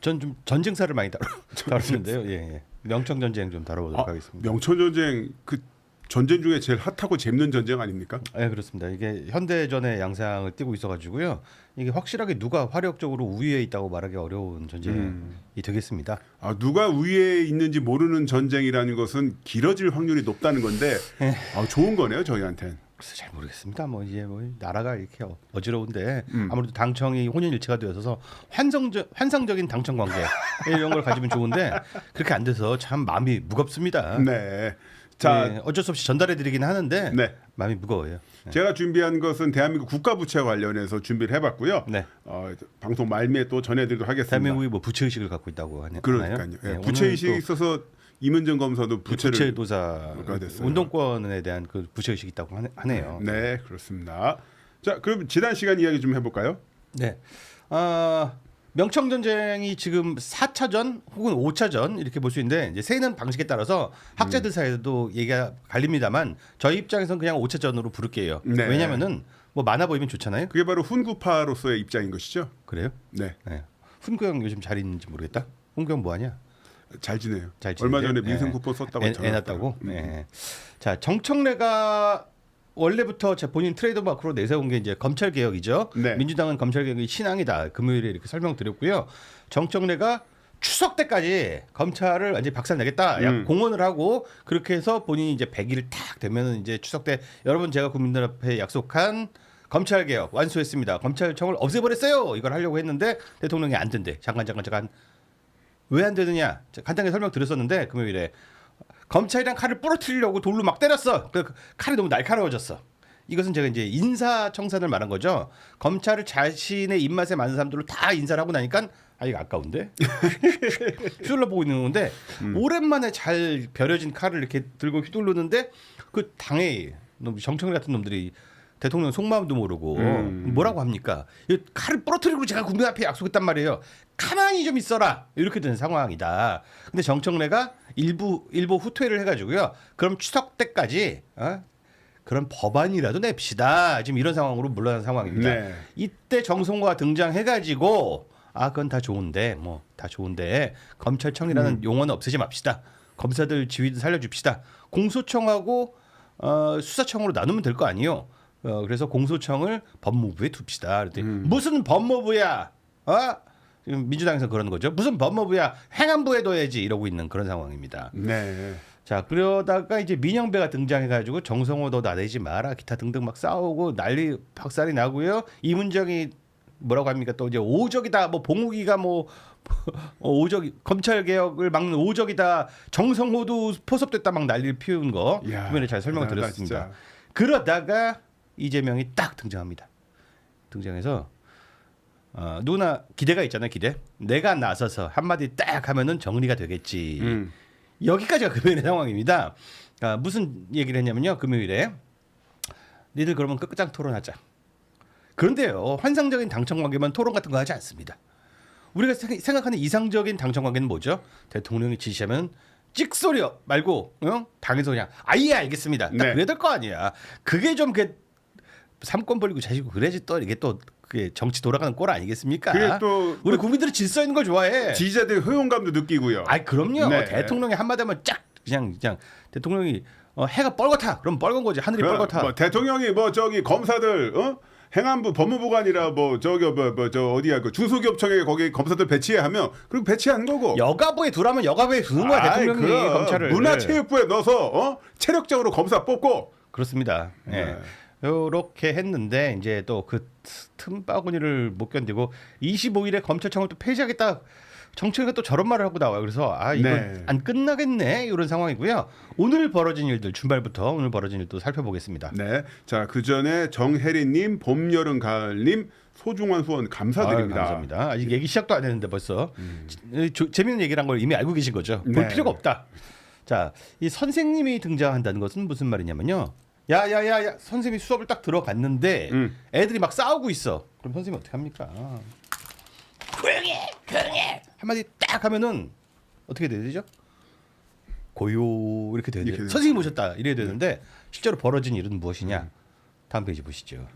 전 좀 전쟁사를 많이 다루, 다루는데요. 예, 예. 명청 전쟁 좀 다뤄보도록 아, 하겠습니다. 명천 전쟁 그 전쟁 중에 제일 핫하고 재밌는 전쟁 아닙니까? 예, 그렇습니다. 이게 현대전의 양상을 띠고 있어가지고요. 이게 확실하게 누가 화력적으로 우위에 있다고 말하기 어려운 전쟁이 음. 되겠습니다. 아, 누가 위에 있는지 모르는 전쟁이라는 것은 길어질 확률이 높다는 건데 예. 아, 좋은 거네요 저희한텐. 글쎄 잘 모르겠습니다. 뭐 이제 뭐 나라가 이렇게 어- 어지러운데 음. 아무래도 당청이 혼연일체가 되어서 환상적 환상적인 당청 관계 이런 걸 가지면 좋은데 그렇게 안 돼서 참 마음이 무겁습니다. 네. 자, 예, 어쩔 수 없이 전달해드리긴 하는데 네. 마음이 무거워요. 제가 준비한 것은 대한민국 국가 부채 관련해서 준비를 해봤고요. 네. 어, 방송 말미에 또 전해드리도록 하겠습니다. 대한민국이 뭐 부채 의식을 갖고 있다고 하나요? 그러니까요. 예, 네, 부채 또 있어서 임은정 검사도 부채를 부채 도사 가 됐어요. 운동권에 대한 그 부채 의식이 있다고 하네- 하네요. 네, 그렇습니다. 자, 그럼 지난 시간 이야기 좀 해볼까요? 네. 아, 명청 전쟁이 지금 4차전 혹은 5차전 이렇게 볼 수 있는데 이제 세는 방식에 따라서 학자들 사이에도 얘기가 갈립니다만 저희 입장에서는 그냥 5차전으로 부를게요. 네. 왜냐면은 뭐 많아 보이면 좋잖아요. 그게 바로 훈구파로서의 입장인 것이죠. 그래요? 네, 네. 훈구 형 요즘 잘 있는지 모르겠다. 훈구 형 뭐 하냐? 잘 지내요. 잘 얼마? 전에 민생 네. 쿠폰 썼다고 애, 전화 애 낳았다고? 왔다가. 음. 네. 자 정청래가 원래부터 제 본인 트레이드 마크로 내세운 게 이제 검찰 개혁이죠. 네. 민주당은 검찰 개혁이 신앙이다. 금요일에 이렇게 설명드렸고요. 정청래가 추석 때까지 검찰을 완전히 박살내겠다. 약 음. 공언을 하고 그렇게 해서 본인이 이제 100일 딱 되면은 이제 추석 때 여러분 제가 국민들 앞에 약속한 검찰 개혁 완수했습니다. 검찰청을 없애버렸어요. 이걸 하려고 했는데 대통령이 안 된대. 잠깐 잠깐 잠깐 왜 안 되느냐? 자, 간단하게 설명드렸었는데 금요일에 검찰이랑 칼을 부러뜨리려고 돌로 막 때렸어. 그 칼이 너무 날카로워졌어. 이것은 제가 이제 인사 청산을 말한 거죠. 검찰을 자신의 입맛에 맞는 사람들로 다 인사를 하고 나니까 아 이거 아까운데 휘둘러 보고 있는 건데 오랜만에 잘 벼려진 칼을 이렇게 들고 휘둘르는데 그 당에 놈 정청래 같은 놈들이 대통령 속마음도 모르고 음. 뭐라고 합니까? 이 칼을 부러뜨리고 제가 국민 앞에 약속했단 말이에요. 가만히 좀 있어라 이렇게 된 상황이다. 근데 정청래가 일부 일부 후퇴를 해가지고요. 그럼 추석 때까지 어? 그런 법안이라도 냅시다. 지금 이런 상황으로 물러난 상황입니다. 네. 이때 정성호가 등장해가지고 아 그건 다 좋은데 뭐 다 좋은데 검찰청이라는 음. 용어는 없애지 맙시다. 검사들 지위도 살려줍시다. 공소청하고 어, 수사청으로 나누면 될 거 아니요. 어, 그래서 공소청을 법무부에 둡시다. 그랬더니 음. 무슨 법무부야? 어? 민주당에서 그러는 거죠. 무슨 법무부야? 행안부에 둬야지 이러고 있는 그런 상황입니다. 네. 자 그러다가 이제 민영배가 등장해가지고 정성호 너 나대지 마라 기타 등등 막 싸우고 난리 박살이 나고요 이문정이 뭐라고 합니까 또 이제 오적이다 뭐 봉욱이가 뭐 어, 오적 검찰 개혁을 막는 오적이다 정성호도 포섭됐다 막 난리를 피운 거 주변에 잘 설명을 드렸습니다 진짜. 그러다가 이재명이 딱 등장합니다 등장해서 어, 누구나 기대가 있잖아요 기대 내가 나서서 한마디 딱 하면은 정리가 되겠지 음. 여기까지가 금요일의 상황입니다. 아, 무슨 얘기를 했냐면요. 금요일에 니들 그러면 끝장 토론하자. 그런데요. 환상적인 당청 관계만 토론 같은 거 하지 않습니다. 우리가 생- 생각하는 이상적인 당청 관계는 뭐죠? 대통령이 지시하면 찍소리 말고 어? 당에서 그냥 아예 알겠습니다. 딱 네. 그래야 될 거 아니야. 그게 좀 그 삼권 벌리고 자시고 그래야지 또 이게 또 그게 정치 돌아가는 꼴 아니겠습니까? 그게 또 우리 국민들은 질서 있는 걸 좋아해. 지지자들 효용감도 느끼고요. 아이 그럼요. 네. 대통령이 한마디 하면 쫙 그냥 그냥 대통령이 어, 해가 뻘겋다. 그럼 뻘건 거지. 하늘이 그, 뻘겋다. 뭐 대통령이 뭐 저기 검사들 어? 행안부 법무부가 아니라 뭐 저기 뭐 저 어디야 그 중소기업청에 거기 검사들 배치해 하면 그리고 배치한 거고. 여가부에 두라면 여가부에 두는 거야 아이, 대통령이 그럼. 검찰을. 네. 문화체육부에 넣어서 어? 체력적으로 검사 뽑고. 그렇습니다. 예. 네. 요렇게 했는데 이제 또 그 틈바구니를 못 견디고 25일에 검찰청을 또 폐지하겠다. 정청이가 또 저런 말을 하고 나와요. 그래서 아 이거 네. 안 끝나겠네 이런 상황이고요. 오늘 벌어진 일들 준발부터 오늘 벌어진 일도 살펴보겠습니다. 네. 자, 그 전에 정혜리 님, 봄, 여름, 가을 님 소중한 후원 감사드립니다. 아유, 감사합니다. 아직 얘기 시작도 안 했는데 벌써 지- 조- 재밌는 얘기란 걸 이미 알고 계신 거죠. 볼 네. 필요가 없다. 자, 이 선생님이 등장한다는 것은 무슨 말이냐면요. 야야야야 선생님이 수업을 딱 들어갔는데 음. 애들이 막 싸우고 있어. 그럼 선생님이 어떻게 합니까? 조용해, 조용해. 한마디 딱 하면은 어떻게 돼야 되죠? 고요 이렇게 돼야 이렇게 돼요. 되죠. 선생님 오셨다 이래야 되는데 실제로 벌어진 일은 무엇이냐? 다음 페이지 보시죠.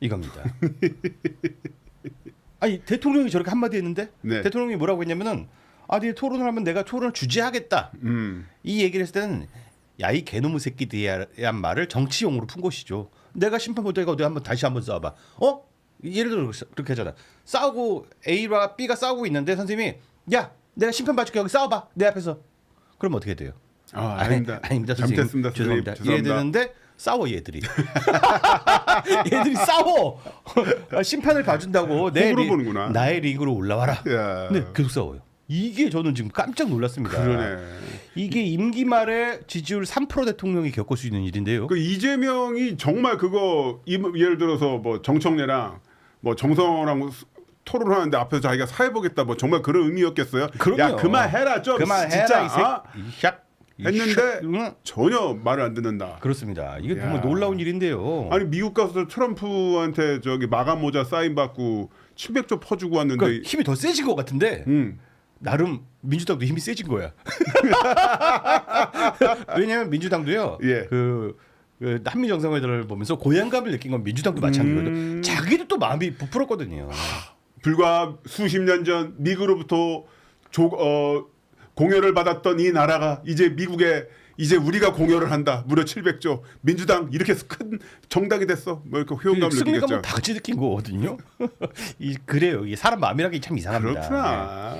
이겁니다. 아니 대통령이 저렇게 한마디 했는데 네. 대통령이 뭐라고 했냐면은 아네 토론을 하면 내가 토론을 주재하겠다 음. 이 얘기를 했을 때는 야 이 개놈의 새끼들이란 말을 정치용으로 푼 것이죠. 내가 심판 못하니까 어디 한번 다시 한번 싸워봐. 어? 예를 들어 그렇게 하잖아. 싸우고 A와 B가 싸우고 있는데 선생님이 야 내가 심판 봐줄게 여기 싸워봐 내 앞에서. 그럼 어떻게 돼요? 아, 아닙니다. 아니, 아닙니다 선생님. 잘못했습니다. 죄송합니다. 죄송합니다. 이래 되는데 싸워 얘들이. 얘들이 싸워. 아, 심판을 봐준다고 내 리-. 나의 링으로 올라와라. 야. 근데 계속 싸워요. 이게 저는 지금 깜짝 놀랐습니다. 그러네. 이게 임기 말에 지지율 3% 대통령이 겪을 수 있는 일인데요. 그 이재명이 정말 그거 이- 예를 들어서 뭐 정청래랑 뭐 정성호랑 수- 토론하는데 앞에서 자기가 사회보겠다 뭐 정말 그런 의미였겠어요. 그럼요. 야 그만 해라 좀 그만해라 진짜 이. 아? 이 샥. 이 했는데 샥. 전혀 말을 안 듣는다. 그렇습니다. 이게 야. 정말 놀라운 일인데요. 아니 미국 가서 트럼프한테 저기 마감 모자 사인 받고 700조 퍼주고 왔는데 그러니까 힘이 더 세진 것 같은데 음. 나름 민주당도 힘이 세진 거야. 왜냐하면 민주당도요. 예. 그, 그 한미 정상회담을 보면서 고향감을 느낀 건 민주당도 마찬가지거든. 음. 자기도 또 마음이 부풀었거든요. 불과 수십 년 전 미국으로부터 조, 어, 공여를 받았던 이 나라가 이제 미국에 이제 우리가 공여를 한다. 무려 700조. 민주당 이렇게 큰 정당이 됐어. 뭐 이렇게 회원감을 승리감은 느끼겠죠. 다 같이 느낀 거거든요. 이 그래요. 이게 사람 마음이라는 게 참 이상합니다. 네. 그렇구나.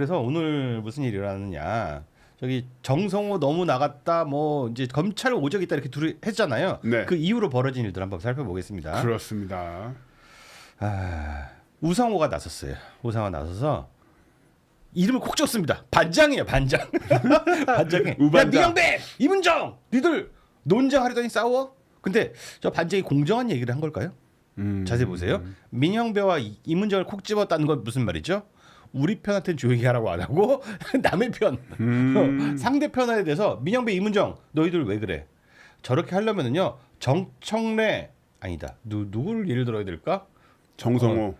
그래서 오늘 무슨 일이 일어났느냐. 저기 정성호 너무 나갔다 뭐 이제 검찰 오적 있다 이렇게 둘이 했잖아요. 네. 그 이후로 벌어진 일들 한번 살펴보겠습니다. 그렇습니다. 아, 우상호가 나섰어요. 우상호 나서서 이름을 콕 줬습니다. 반장이에요, 반장. 반장이. 야 우반장. 미영배, 이문정, 니들 논쟁하려더니 싸워? 근데 저 반장이 공정한 얘기를 한 걸까요? 음. 자세히 보세요. 민영배와 이- 이문정을 콕 집었다는 건 무슨 말이죠? 우리 편한테는 조용히 하라고 안 하고 남의 편, 음. 상대 편에 대해서 민영배, 이문정 너희들 왜 그래? 저렇게 하려면은요 정청래 아니다. 누 누구를 예를 들어야 될까? 정성호.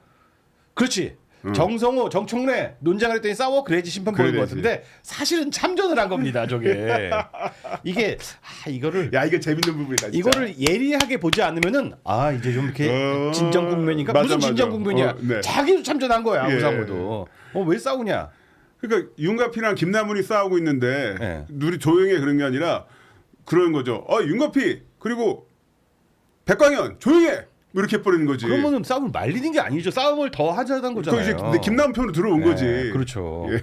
그렇지. 음. 정성호, 정청래 논쟁을 했더니 싸워 그래야지 심판 보는 것. 같은데 사실은 참전을 한 겁니다. 저게 이게 아, 이거를 야 이게 재밌는 부분이다. 진짜. 이거를 예리하게 보지 않으면은 아 이제 좀 이렇게 어, 진정 맞아, 무슨 맞아. 진정 국면이야 어, 네. 자기도 참전한 거야 예. 우상호도 어 왜 싸우냐 그러니까 윤가피랑 김남훈이 싸우고 있는데 네. 둘이 조용히 해 그런 게 아니라 그런 거죠. 어 윤가피 그리고 백광현 조용해 뭐 이렇게 버리는 거지. 그러면은 싸움을 말리는 게 아니죠 싸움을 더 하자는 그 거잖아요 이제 근데 김남훈 편으로 들어온 네, 거지. 그렇죠 예.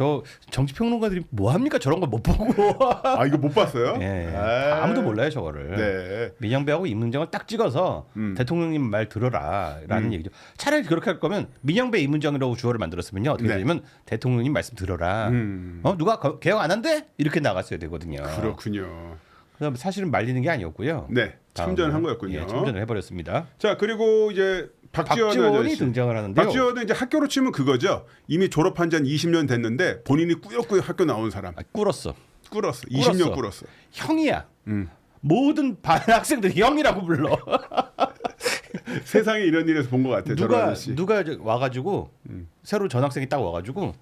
저 정치 평론가들이 뭐 합니까 저런 걸못 보고 아 이거 못 봤어요? 예, 아. 아무도 몰라요 저거를 네. 민영배하고 임문정을 딱 찍어서 음. 대통령님 말 들어라라는 음. 얘기죠. 차라리 그렇게 할 거면 민영배 임문정이라고 주어를 만들었으면요 어떻게 네. 되냐면 대통령님 말씀 들어라. 음. 어 누가 거- 개혁 안 한대 이렇게 나갔어야 되거든요. 그렇군요. 사실은 말리는 게 아니었고요. 네. 참전한 거였군요. 예, 참전을 해버렸습니다. 자 그리고 이제 박지원 아저씨. 등장을 하는데요. 박지원은 이제 학교로 치면 그거죠. 이미 졸업한 지 한 20년 됐는데 본인이 꾸역꾸역 학교 나온 사람. 아. 꿇었어. 꿇었어. 20년 꿇었어. 형이야. 음. 모든 반 학생들이 형이라고 불러. 세상에 이런 일에서 본 것 같아. 누가. 음. 누가 저- 와가지고 새로 전학생이 딱 와가지고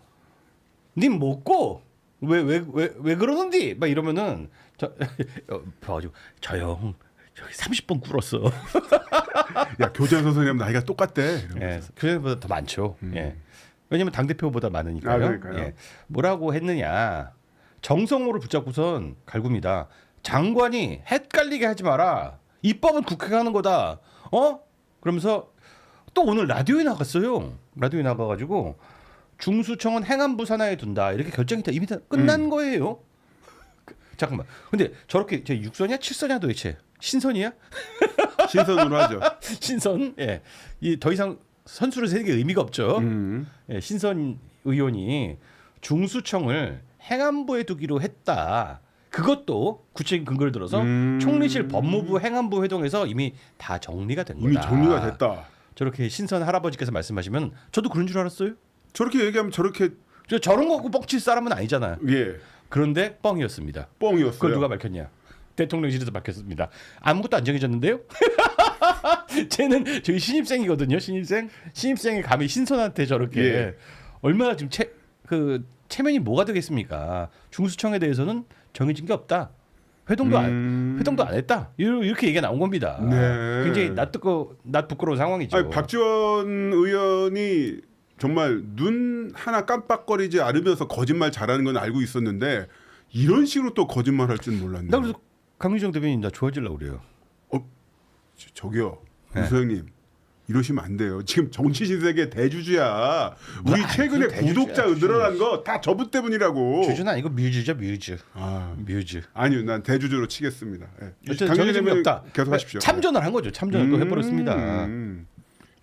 님 먹고 왜 왜 왜 왜 그러는디 막 이러면은 저 어, 봐가지고 저형 저기 30번 꿇었어. 야 교장 선생님 나이가 똑같대. 예, 그보다 더 많죠. 예. 왜냐면 당 대표보다 많으니까요. 음. 아, 그러니까요. 예. 뭐라고 했느냐? 정성호를 붙잡고선 갈굽니다. 장관이 헷갈리게 하지 마라. 입법은 국회가 하는 거다. 어? 그러면서 또 오늘 라디오에 나갔어요. 라디오에 나가가지고 중수청은 행안부 산하에 둔다. 이렇게 결정이 다 이미 다 끝난 음. 거예요. 그, 잠깐만. 근데 저렇게 저 육선이야, 칠선이야 도대체? 신선이야? 신선으로 하죠. 신선? 예. 이 더 이상 선수를 세는 게 의미가 없죠. 음. 예, 신선 의원이 중수청을 행안부에 두기로 했다. 그것도 구체적인 근거를 들어서 음. 총리실 법무부 행안부 회동에서 이미 다 정리가 된 거다. 이미 정리가 됐다. 저렇게 신선 할아버지께서 말씀하시면 저도 그런 줄 알았어요. 저렇게 얘기하면 저렇게 저 저런 거 갖고 뻥칠 사람은 아니잖아 요. 예 그런데 뻥이었습니다. 뻥이었어요. 그걸 누가 밝혔냐? 대통령실에서 밝혔습니다. 아무것도 안 정해졌는데요? 쟤는 저기 신입생이거든요. 신입생. 신입생이 감히 신선한테 저렇게 예. 얼마나 지금 체, 그 체면이 뭐가 되겠습니까? 중수청에 대해서는 정해진 게 없다. 회동도 음. 안 회동도 안 했다. 이렇게 얘기가 나온 겁니다. 네. 굉장히 낯뜨거 낯 부끄러운 상황이죠. 아니, 박지원 의원이 정말 눈 하나 깜빡거리지 않으면서 거짓말 잘하는 건 알고 있었는데 이런 식으로 또 거짓말 할 줄은 몰랐네. 나 그래서 강유정 대변인 나 좋아지려고 그래요. 저- 저기요, 네. 유소영님. 이러시면 안 돼요. 지금 정치 신세계 대주주야. 우리 뭐, 최근에 그 대주주야, 구독자. 늘어난 거 다 저분 때문이라고. 주주는 아니고 뮤즈죠 뮤즈. 아, 뮤즈. 아니요, 난 대주주로 치겠습니다. 예. 어쨌든 되면 없다. 계속 하십시오. 참전을 한 거죠. 참전을 또 음, 해버렸습니다. 음,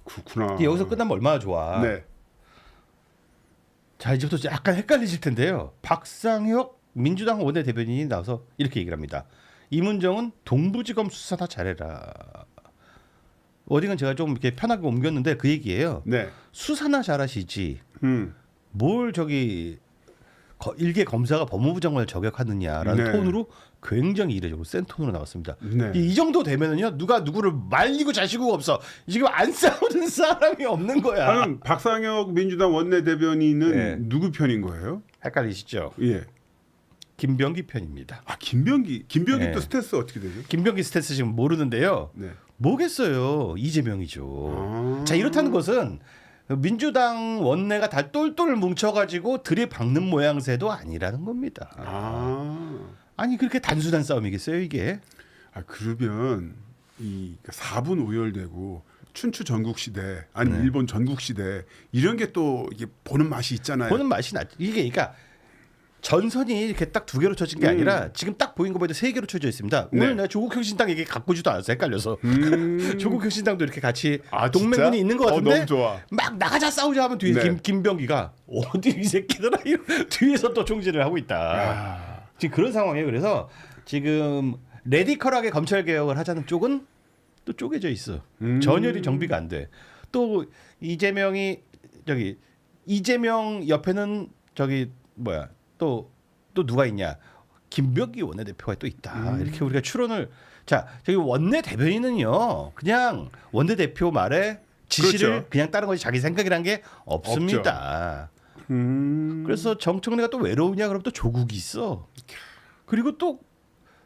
그렇구나. 여기서 끝나면 얼마나 좋아. 네. 자 이제부터 약간 헷갈리실 텐데요. 박상혁 민주당 원내대변인이 나와서 이렇게 얘기를 합니다. 이문정은 동부지검 수사나 잘해라. 워딩은 제가 좀 이렇게 편하게 옮겼는데 그 얘기예요. 네. 수사나 잘하시지. 음. 뭘 저기 거- 일개 검사가 법무부 장관을 저격하느냐라는 네. 톤으로 굉장히 이례적으로 센 톤으로 나왔습니다. 네. 이, 이 정도 되면은요 누가 누구를 말리고 자시고 없어 지금 안 싸우는 사람이 없는 거야. 박상혁 민주당 원내 대변인은 네. 누구 편인 거예요? 헷갈리시죠? 예. 김병기 편입니다. 아 김병기. 김병기 네. 또 스탠스 어떻게 되죠? 김병기 스탠스 지금 모르는데요. 네. 뭐겠어요? 이재명이죠. 아. 자 이렇다는 것은 민주당 원내가 다 똘똘 뭉쳐가지고 들이박는 모양새도 아니라는 겁니다. 아. 아니 그렇게 단순한 싸움이겠어요 이게? 아 그러면 이 4분 오열되고 춘추 전국 시대 아니 면 일본 전국 시대 이런 게 또 이게 보는 맛이 있잖아요. 보는 맛이 나. 이게 그러니까 전선이 이렇게 딱 두 개로 쳐진 게 음. 아니라 지금 딱 보인 거 보니까 세 개로 쳐져 있습니다. 네. 오늘 내가 조국 혁신당 얘기 갖고지도 않았어 헷갈려서 음. 조국 혁신당도 이렇게 같이 아, 동맹군이 진짜? 있는 것 어, 같은데 너무 좋아. 막 나가자 싸우자 하면 뒤에 네. 김, 김병기가 어디 이 새끼들아 이러- 뒤에서 또 총질을 하고 있다. 아. 지금 그런 상황이에요. 그래서 지금 레디컬하게 검찰 개혁을 하자는 쪽은 또 쪼개져 있어. 음. 전열이 정비가 안 돼. 또 이재명이 저기 이재명 옆에는 저기 뭐야 또 또 누가 있냐? 김병기 원내대표가 또 있다. 음. 이렇게 우리가 추론을 자 저기 원내 대변인은요 그냥 원내 대표 말에 지시를 그렇죠. 그냥 따른 것이 자기 생각이란 게 없습니다. 음. 그래서 정청래가 또 외로우냐 그러면 또 조국이 있어. 그리고 또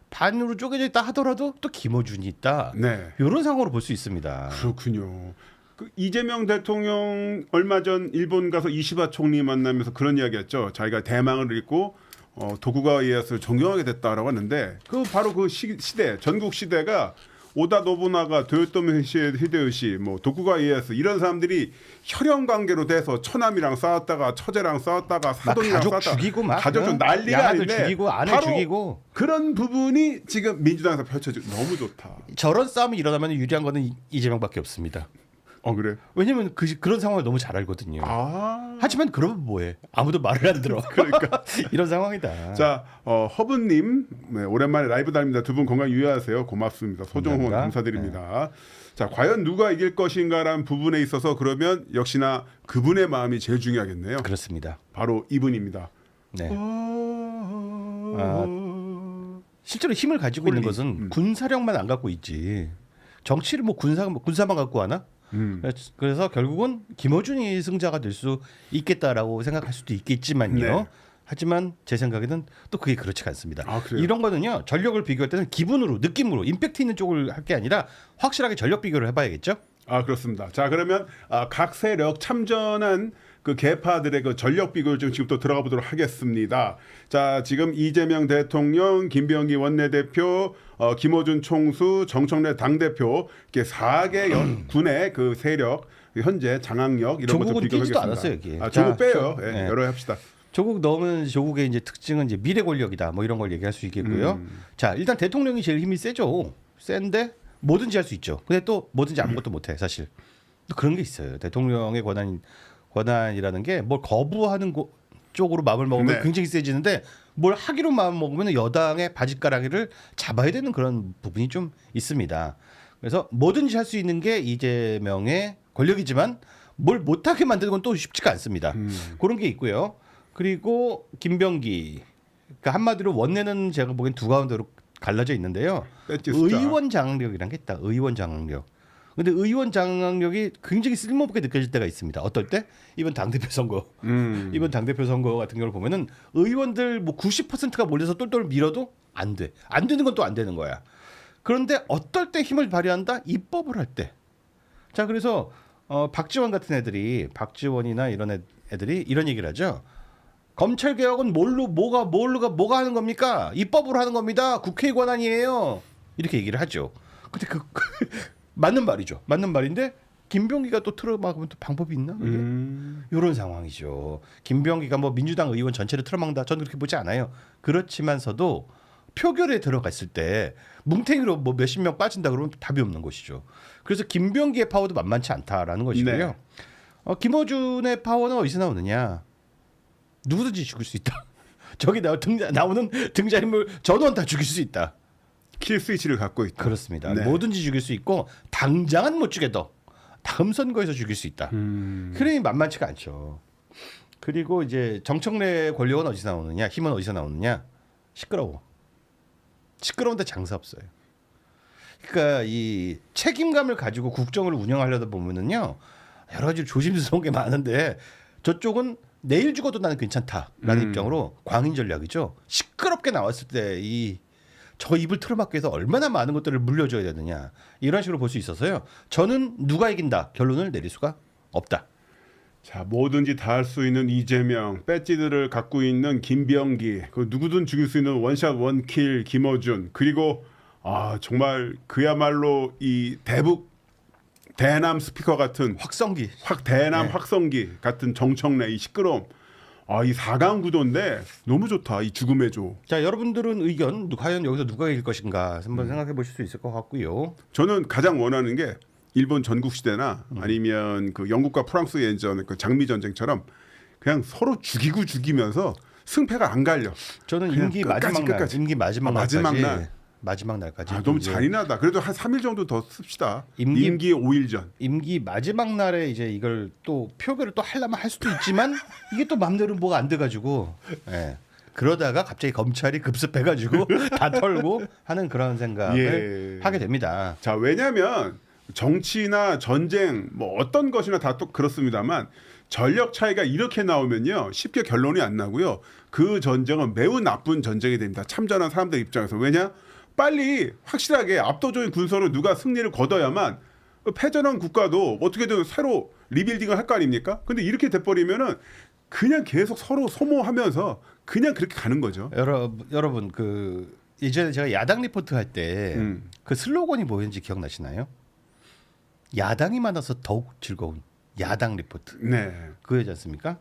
반으로 쪼개져 있다 하더라도 또 김어준이 있다. 네. 이런 상황으로 볼 수 있습니다. 그렇군요. 그 이재명 대통령 얼마 전 일본 가서 이시바 총리 만나면서 그런 이야기했죠. 자기가 대망을 읽고 어, 도쿠가와 이에야스를 존경하게 됐다라고 하는데 그 바로 그 시, 시대 전국 시대가 오다 노부나가 도요토미 히데요시 뭐 도쿠가와 이에야스 이런 사람들이 혈연 관계로 돼서 처남이랑 싸웠다가 처제랑 싸웠다가 막 사돈이랑 가족 싸웠다가 죽이고 막 가족 좀 응? 난리가 아닌데 죽이고 아내 바로 죽이고 그런 부분이 지금 민주당에서 펼쳐지고 너무 좋다. 저런 싸움이 일어나면 유리한 거는 이- 이재명밖에 없습니다. 어 그래? 왜냐면 그 그런 상황을 너무 잘 알거든요. 아. 하지만 그러면 뭐해? 아무도 말을 안 들어. 그러니까. 이런 상황이다. 자, 어, 허브님 네, 오랜만에 라이브 달립니다. 두 분 건강 유의하세요. 고맙습니다. 소정 후원. 감사드립니다. 자, 과연 누가 이길 것인가라는 부분에 있어서 그러면 역시나 그분의 마음이 제일 중요하겠네요. 그렇습니다. 바로 이분입니다. 네. 아... 실제로 힘을 가지고 있는 홀리. 것은 음. 군사력만 안 갖고 있지. 정치를 뭐 군사 군사만 갖고 하나? 음. 그래서 결국은 김어준이 승자가 될 수 있겠다라고 생각할 수도 있겠지만요. 네. 하지만 제 생각에는 또 그게 그렇지가 않습니다. 아? 이런 거는요 전력을 비교할 때는 기분으로 느낌으로 임팩트 있는 쪽을 할 게 아니라 확실하게 전력 비교를 해봐야겠죠. 아 그렇습니다. 자 그러면 아, 각 세력 참전한 그 개파들의 그 전력 비교를 좀 지금 또 들어가 보도록 하겠습니다. 자 지금 이재명 대통령, 김병기 원내대표, 어, 김호준 총수, 정청래 당대표 이렇게 4개 연, 군의 그 세력 현재 장악력 이런 것도 조국은 비교하겠습니다. 않았어요, 여기. 아, 자, 조국 빼요. 저- 예, 네. 여러 해 합시다. 조국 넣으면 조국의 이제 특징은 이제 미래 권력이다. 뭐 이런 걸 얘기할 수 있겠고요. 음. 자 일단 대통령이 제일 힘이 세죠. 센데 뭐든지 할 수 있죠. 근데 또 뭐든지 아무것도 못해 사실. 또 그런 게 있어요. 대통령의 권한 권한이라는 게 뭘 거부하는 고, 쪽으로 마음을 먹으면 네. 굉장히 세지는데 뭘 하기로 마음 먹으면 여당의 바짓가랑이를 잡아야 되는 그런 부분이 좀 있습니다. 그래서 뭐든지 할 수 있는 게 이재명의 권력이지만 뭘 못하게 만드는 건 또 쉽지가 않습니다. 음. 그런 게 있고요. 그리고 김병기 그러니까 한마디로 원내는 제가 보기엔 두 가운데로 갈라져 있는데요. 의원 장악력이란 게 있다. 의원 장악력. 근데 의원 장악력이 굉장히 쓸모없게 느껴질 때가 있습니다. 어떨 때? 이번 당대표 선거. 음. 이번 당대표 선거 같은 경우를 보면은 의원들 뭐 90%가 몰려서 똘똘 밀어도 안 돼. 안 되는 건 또 안 되는 거야. 그런데 어떨 때 힘을 발휘한다? 입법을 할 때. 자, 그래서 어, 박지원 같은 애들이 박지원이나 이런 애, 애들이 이런 얘기를 하죠. 검찰 개혁은 뭘로 뭐가 뭘로가 뭐가 하는 겁니까? 입법으로 하는 겁니다. 국회의 권한이에요. 이렇게 얘기를 하죠. 근데 그, 맞는 말이죠. 맞는 말인데 김병기가 또 틀어막으면 또 방법이 있나? 그게? 음. 이런 상황이죠. 김병기가 뭐 민주당 의원 전체를 틀어막는다. 저는 그렇게 보지 않아요. 그렇지만서도 표결에 들어갔을 때 뭉탱이로 뭐 몇십 명 빠진다 그러면 답이 없는 것이죠. 그래서 김병기의 파워도 만만치 않다라는 것이고요. 네. 어, 김어준의 파워는 어디서 나오느냐? 누구든지 죽일 수 있다. 저기 나 등장 나오는 등장인물 전원 다 죽일 수 있다. 킬 스위치를 갖고 있다. 그렇습니다. 네. 뭐든지 죽일 수 있고 당장은 못 죽여도 다음 선거에서 죽일 수 있다. 음. 그러니 만만치가 않죠. 그리고 이제 정청래 권력은 어디서 나오느냐, 힘은 어디서 나오느냐, 시끄러워. 시끄러운데 장사 없어요. 그러니까 이 책임감을 가지고 국정을 운영하려다 보면은요 여러 가지 조심스러운 게 많은데 저쪽은 내일 죽어도 나는 괜찮다라는 음. 입장으로 광인 전략이죠. 시끄럽게 나왔을 때 이 저 입을 틀어막기 위해서 얼마나 많은 것들을 물려줘야 되느냐 이런 식으로 볼 수 있어서요. 저는 누가 이긴다 결론을 내릴 수가 없다. 자 뭐든지 다 할 수 있는 이재명 배지들을 갖고 있는 김병기 그 누구든 죽일 수 있는 원샷 원킬 김어준 그리고 아 정말 그야말로 이 대북 대남 스피커 같은 확성기 확 대남 네. 확성기 같은 정청래 이 시끄러움 아 이 4강 구도인데 너무 좋다 이 죽음의 조 자 여러분들은 의견 과연 여기서 누가 이길 것인가 한번 생각해 보실 수 있을 것 같고요. 저는 가장 원하는 게 일본 전국 시대나 음. 아니면 그 영국과 프랑스 예전 그 장미 전쟁처럼 그냥 서로 죽이고 죽이면서 승패가 안 갈려. 저는 그냥 임기 끝까지, 마지막 날, 끝까지. 임기 마지막 아, 날까지 마지막 날. 마지막 날까지 아, 너무 잔인하다. 그래도 한 3일 정도 더 씁시다. 임기- 임기, 5일 전. 임기 마지막 날에 이제 이걸 또 표결을 또 하려면 할 수도 있지만 이게 또 마음대로 뭐가 안 돼가지고 예. 그러다가 갑자기 검찰이 급습해가지고 다 털고 하는 그런 생각을 예. 하게 됩니다. 자, 왜냐면 정치나 전쟁 뭐 어떤 것이나 다 또 그렇습니다만 전력 차이가 이렇게 나오면요. 쉽게 결론이 안 나고요. 그 전쟁은 매우 나쁜 전쟁이 됩니다. 참전한 사람들 입장에서. 왜냐? 빨리 확실하게 압도적인 군사로 누가 승리를 거둬야만 패전한 국가도 어떻게든 새로 리빌딩을 할 거 아닙니까? 근데 이렇게 돼버리면은 그냥 계속 서로 소모하면서 그냥 그렇게 가는 거죠. 여러, 여러분 그 예전에 제가 야당 리포트 할 때그 음. 슬로건이 뭐였는지 기억나시나요? 야당이 많아서 더욱 즐거운 야당 리포트. 네. 그거지 않습니까?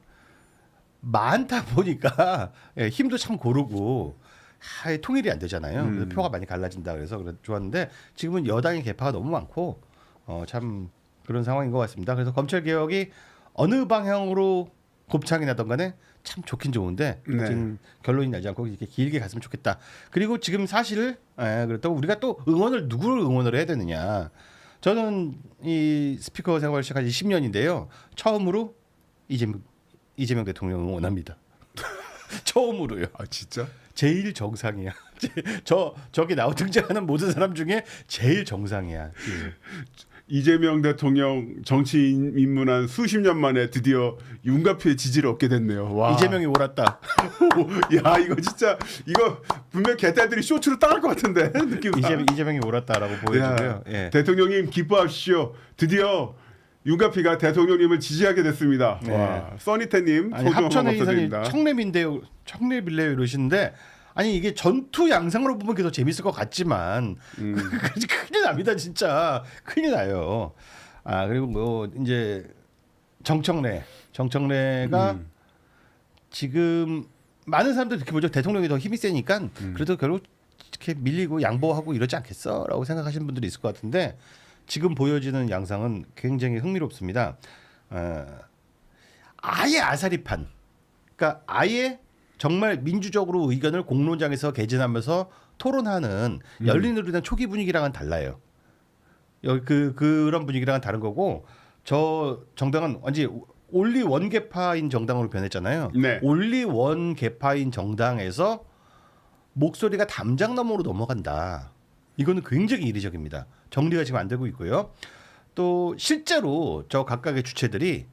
많다 보니까 예, 힘도 참 고르고 하, 통일이 안 되잖아요. 그래서 음. 표가 많이 갈라진다 그래서 그래 좋았는데 지금은 여당의 개파가 너무 많고 어, 참 그런 상황인 것 같습니다. 그래서 검찰 개혁이 어느 방향으로 곱창이 나던 간에 참 좋긴 좋은데 네. 지금 결론이 나지 않고 이렇게 길게 갔으면 좋겠다. 그리고 지금 사실 예, 그렇다고 우리가 또 응원을 누구를 응원을 해야 되느냐? 저는 이 스피커 생활 시작한 지 10년인데요. 처음으로 이재명 이재명 대통령 응원합니다. 처음으로요. 아 진짜? 제일 정상이야. 저 저기 나오 등장하는 모든 사람 중에 제일 정상이야. 예. 이재명 대통령 정치인 입문한 수십 년 만에 드디어 윤가피의 지지를 얻게 됐네요. 와. 이재명이 옳았다. 야 이거 진짜 이거 분명 개딸들이 쇼츠로 따를 것 같은데 느낌. 이재, 이재명이 옳았다라고 보여주고요. 예. 대통령님 기뻐하십시오. 드디어 윤가피가 대통령님을 지지하게 됐습니다. 네. 와. 써니태님 소중한 감사드립니다. 청렴인데요, 청렴일래요 이러시는데 아니 이게 전투 양상으로 보면 더 재밌을 것 같지만 음. 큰일 납니다 진짜 큰일 나요. 아 그리고 뭐 이제 정청래 정청래가 음. 지금 많은 사람들이 이렇게 보죠 대통령이 더 힘이 세니까 음. 그래도 결국 이렇게 밀리고 양보하고 이러지 않겠어라고 생각하시는 분들이 있을 것 같은데 지금 보여지는 양상은 굉장히 흥미롭습니다. 어, 아예 아사리판, 그러니까 아예 정말 민주적으로 의견을 공론장에서 개진하면서 토론하는 열린우리당 초기 분위기랑은 달라요. 여- 그 그런 분위기랑은 다른 거고 저 정당은 완전 올리 원 개파인 정당으로 변했잖아요. 네. 올리 원 개파인 정당에서 목소리가 담장 너머로 넘어간다. 이거는 굉장히 이례적입니다. 정리가 지금 안 되고 있고요. 또 실제로 저 각각의 주체들이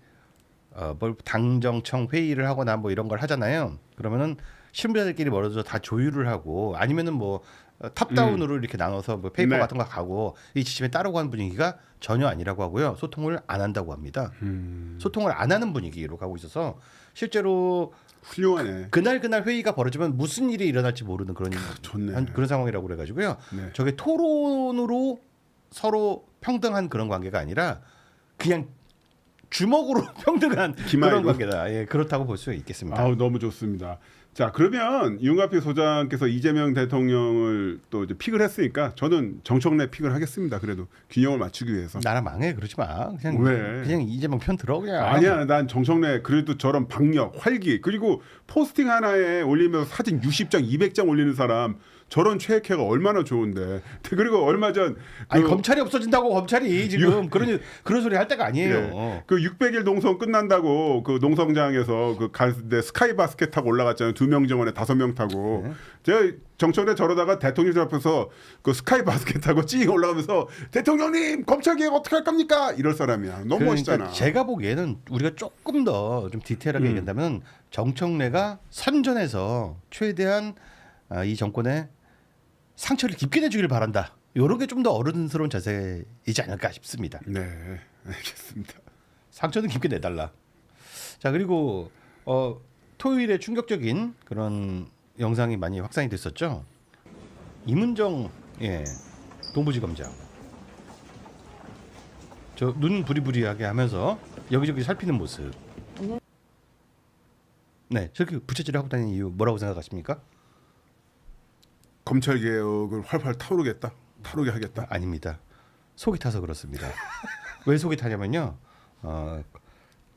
어, 뭘 당정청 회의를 하거나 뭐 이런 걸 하잖아요. 그러면은 신부자들끼리 멀어져 다 조율을 하고 아니면은 뭐 어, 탑다운으로 이렇게 나눠서 뭐 페이퍼 네. 같은 거 가고 이 지침에 따르고 하는 분위기가 전혀 아니라고 하고요. 소통을 안 한다고 합니다. 음, 소통을 안 하는 분위기로 가고 있어서 실제로 훌륭하네. 그날 그날 회의가 벌어지면 무슨 일이 일어날지 모르는 그런 좋네. 한 그런 상황이라고 그래가지고요. 네. 저게 토론으로 서로 평등한 그런 관계가 아니라 그냥 주먹으로 평등한 기마이로. 그런 관계다. 예, 그렇다고 볼 수 있겠습니다. 아우 너무 좋습니다. 자 그러면 윤가피 소장께서 이재명 대통령을 또 이제 픽을 했으니까 저는 정청래 픽을 하겠습니다. 그래도 균형을 맞추기 위해서. 나라 망해 그러지 마. 그냥 왜? 그냥 이재명 편 들어 그냥. 아니야, 난 정청래 그래도 저런 박력, 활기 그리고 포스팅 하나에 올리면서 사진 60장, 200장 올리는 사람 저런 최애캐가 얼마나 좋은데. 그리고 얼마 전 아니 그- 검찰이 없어진다고 검찰이 지금 그런 그런 소리 할 때가 아니에요. 예. 그 600일 농성 끝난다고 그 농성장에서 그 가는데 스카이 바스켓 타고 올라갔잖아요. 두 명 정원에 다섯 명 타고. 네. 제가 정청래 저러다가 대통령 앞에서 그 스카이 바스켓 타고 찌 올라가면서 대통령님 검찰 개혁 어떻게 할 겁니까? 이럴 사람이야. 너무 그러니까 멋있잖아. 제가 보기에는 우리가 조금 더 좀 디테일하게 음. 얘기한다면 정청래가 선전해서 최대한 아, 이 정권에 상처를 깊게 내주길 바란다. 이런 게 좀 더 어른스러운 자세이지 않을까 싶습니다. 네, 알겠습니다. 상처는 깊게 내달라. 자 그리고 어, 토요일에 충격적인 그런 영상이 많이 확산이 됐었죠. 이문정 예 동부지검장 저 눈 부리부리하게 하면서 여기저기 살피는 모습. 네 저렇게 부채질을 하고 다니는 이유 뭐라고 생각하십니까? 검찰 개혁을 활활 타오르겠다. 타오르게 하겠다. 아닙니다. 속이 타서 그렇습니다. 왜 속이 타냐면요. 어,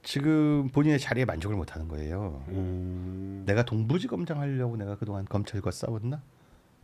지금 본인의 자리에 만족을 못 하는 거예요. 음, 내가 동부지검장 하려고 내가 그동안 검찰과 싸웠나?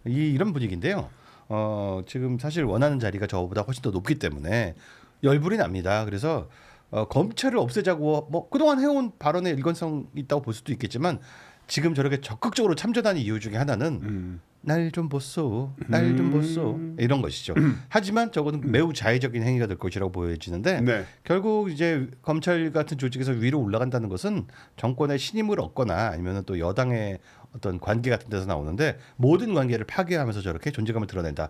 이 이런 분위기인데요. 어, 지금 사실 원하는 자리가 저보다 훨씬 더 높기 때문에 열불이 납니다. 그래서 어, 검찰을 없애자고 뭐 그동안 해온 발언에 일관성 있다고 볼 수도 있겠지만 지금 저렇게 적극적으로 참전하는 이유 중에 하나는 음. 날 좀 보소, 날좀 음. 보소 이런 것이죠. 하지만 저거는 매우 자의적인 행위가 될 것이라고 보여지는데 네. 결국 이제 검찰 같은 조직에서 위로 올라간다는 것은 정권의 신임을 얻거나 아니면 또 여당의 어떤 관계 같은 데서 나오는데 모든 관계를 파괴하면서 저렇게 존재감을 드러낸다.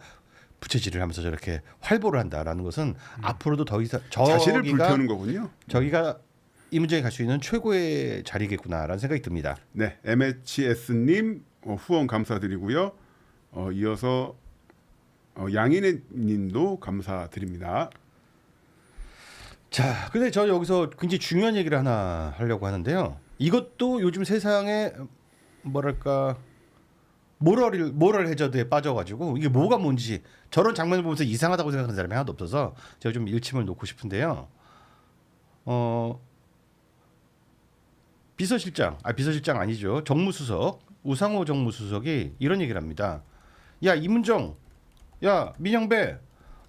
부채질을 하면서 저렇게 활보를 한다라는 것은 앞으로도 더 이상 음. 자신을 불태우는 거군요. 저기가 이 문제에 갈 수 있는 최고의 자리겠구나라는 생각이 듭니다. 네, MHS님 어, 후원 감사드리고요. 어, 이어서 어, 양인혜님도 감사드립니다. 자, 근데 저 여기서 굉장히 중요한 얘기를 하나 하려고 하는데요. 이것도 요즘 세상에 뭐랄까 모럴 모럴 해저드에 빠져가지고 이게 뭐가 뭔지 저런 장면을 보면서 이상하다고 생각하는 사람이 하나도 없어서 제가 좀 일침을 놓고 싶은데요. 어 비서실장, 아 비서실장 아니죠. 정무수석 우상호 정무수석이 이런 얘기를 합니다. 야 이문정, 야 민영배,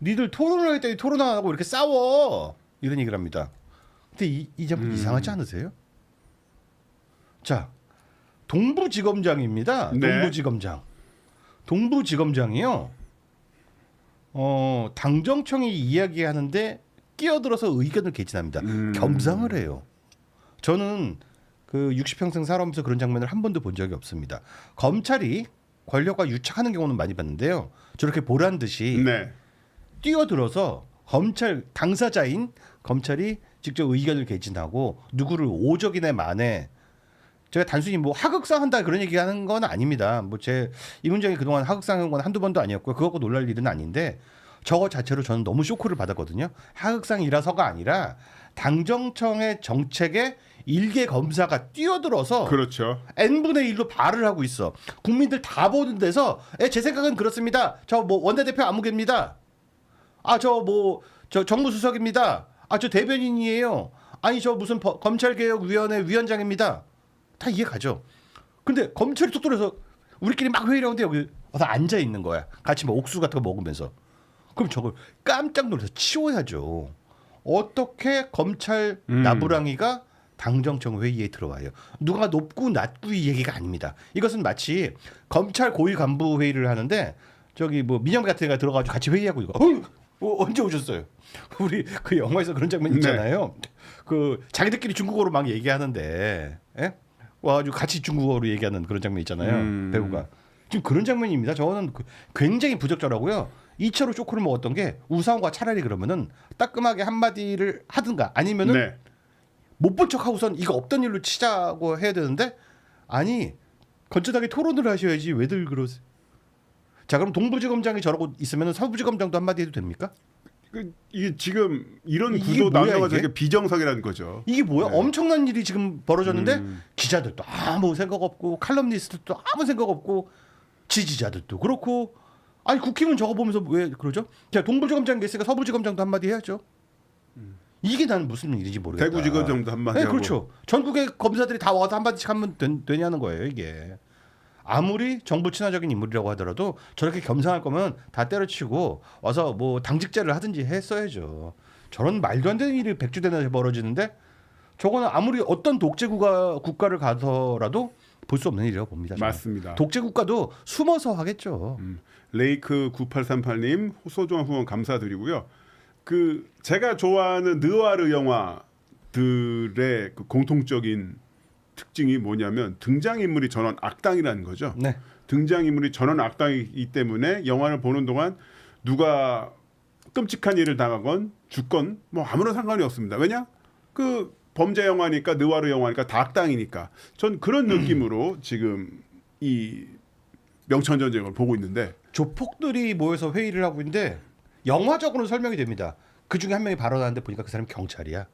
니들 토론을 하겠다니 토론 안 하고 이렇게 싸워 이런 얘기를 합니다. 근데 이, 이 장면 이상하지 않으세요? 자, 동부지검장입니다. 네. 동부지검장. 동부지검장이요. 어, 당정청이 이야기하는데 끼어들어서 의견을 개진합니다. 음. 겸상을 해요. 저는 그 60평생 살아오면서 그런 장면을 한 번도 본 적이 없습니다. 검찰이 권력과 유착하는 경우는 많이 봤는데요. 저렇게 보란 듯이 네. 뛰어들어서 검찰 당사자인 검찰이 직접 의견을 개진하고 누구를 오적이내 만에 제가 단순히 뭐 하극상 한다 그런 얘기하는 건 아닙니다. 뭐 제 이문정이 그동안 하극상 한 건 한두 번도 아니었고요. 그거 갖고 놀랄 일은 아닌데 저거 자체로 저는 너무 쇼크를 받았거든요. 하극상이라서가 아니라 당정청의 정책에 일개 검사가 뛰어들어서 그렇죠. n분의 1로 발을 하고 있어. 국민들 다 보는 데서 에, 제 생각은 그렇습니다. 저 뭐 원내대표 아무개입니다. 아 저 뭐 저 정무수석입니다. 아 저 대변인이에요. 아니 저 무슨 버- 검찰개혁위원회 위원장입니다. 다 이해 가죠. 근데 검찰이 뚝 떨어서 우리끼리 막 회의를 하는데 여기 와서 앉아 있는 거야. 같이 뭐 옥수수 같은 거 먹으면서. 그럼 저걸 깜짝 놀라서 치워야죠. 어떻게 검찰 음. 나부랑이가 당정청 회의에 들어와요. 누가 높고 낮고 이 얘기가 아닙니다. 이것은 마치 검찰 고위 간부 회의를 하는데 저기 뭐 민영 같은 애가 들어가지고 같이 회의하고 이거 어휴, 어, 언제 오셨어요? 우리 그 영화에서 그런 장면 네. 있잖아요. 그 자기들끼리 중국어로 막 얘기하는데, 예? 와가지고 같이 중국어로 얘기하는 그런 장면 있잖아요. 음. 배우가 지금 그런 장면입니다. 저는 그- 굉장히 부적절하고요. 2차로 쇼크를 먹었던 게 우상호가 차라리 그러면은 따끔하게 한 마디를 하든가 아니면은 네. 못 본 척하고선 이거 없던 일로 치자고 해야 되는데 아니 건전하게 토론을 하셔야지 왜들 그러세요? 자 그럼 동부지검장이 저러고 있으면 서부지검장도 한마디 해도 됩니까? 그, 이게 지금 이런 이게 구도 뭐야, 나눠가지고 이게? 이게 비정상이라는 거죠. 이게 뭐야? 네. 엄청난 일이 지금 벌어졌는데 음. 기자들도 아무 생각 없고 칼럼니스트도 아무 생각 없고 지지자들도 그렇고 아니 국힘은 저거 보면서 왜 그러죠? 자 동부지검장 계시니까 서부지검장도 한마디 해야죠. 이게 나는 무슨 일인지 모르겠다. 대구지검장도 한마디 네, 하고. 그렇죠. 전국의 검사들이 다 와서 한마디씩 하면 된, 되냐는 거예요, 이게. 아무리 정부 친화적인 인물이라고 하더라도 저렇게 겸상할 거면 다 때려치고 와서 뭐 당직자를 하든지 했어야죠. 저런 말도 안 되는 일이 백주대나 벌어지는데 저거는 아무리 어떤 독재국가 국가를 가서라도 볼 수 없는 일이라고 봅니다. 저는. 맞습니다. 독재 국가도 숨어서 하겠죠. 음, 레이크 9838님 소중한 후원 감사드리고요. 그 제가 좋아하는 느와르 영화들의 그 공통적인 특징이 뭐냐면 등장 인물이 전원 악당이라는 거죠. 네. 등장 인물이 전원 악당이기 때문에 영화를 보는 동안 누가 끔찍한 일을 당하건 죽건 뭐 아무런 상관이 없습니다. 왜냐? 그 범죄 영화니까 느와르 영화니까 다 악당이니까. 전 그런 느낌으로 지금 이 명천 전쟁을 보고 있는데 조폭들이 모여서 회의를 하고 있는데 영화적으로는 설명이 됩니다. 그 중에 한 명이 발언하는데 보니까 그 사람이 경찰이야.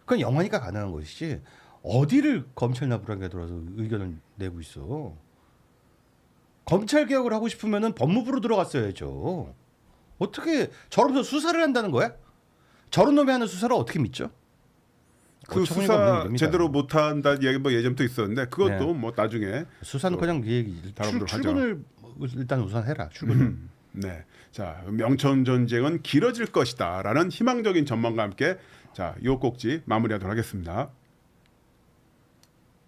그건 영화니까 가능한 것이지 어디를 검찰 나부랑에 들어서 의견을 내고 있어. 검찰 개혁을 하고 싶으면은 법무부로 들어갔어야죠. 어떻게 저러면서 수사를 한다는 거야? 저런 놈이 하는 수사를 어떻게 믿죠? 그 수사. 제대로 못한다는 얘기 뭐 예전부터 있었는데 그것도 네. 뭐 나중에 수사는 그냥 이 얘기 출, 하죠. 출근을 일단 우선 해라. 출근. 네. 자, 명천 전쟁은 길어질 것이다라는 희망적인 전망과 함께 자, 요 꼭지 마무리하도록 하겠습니다.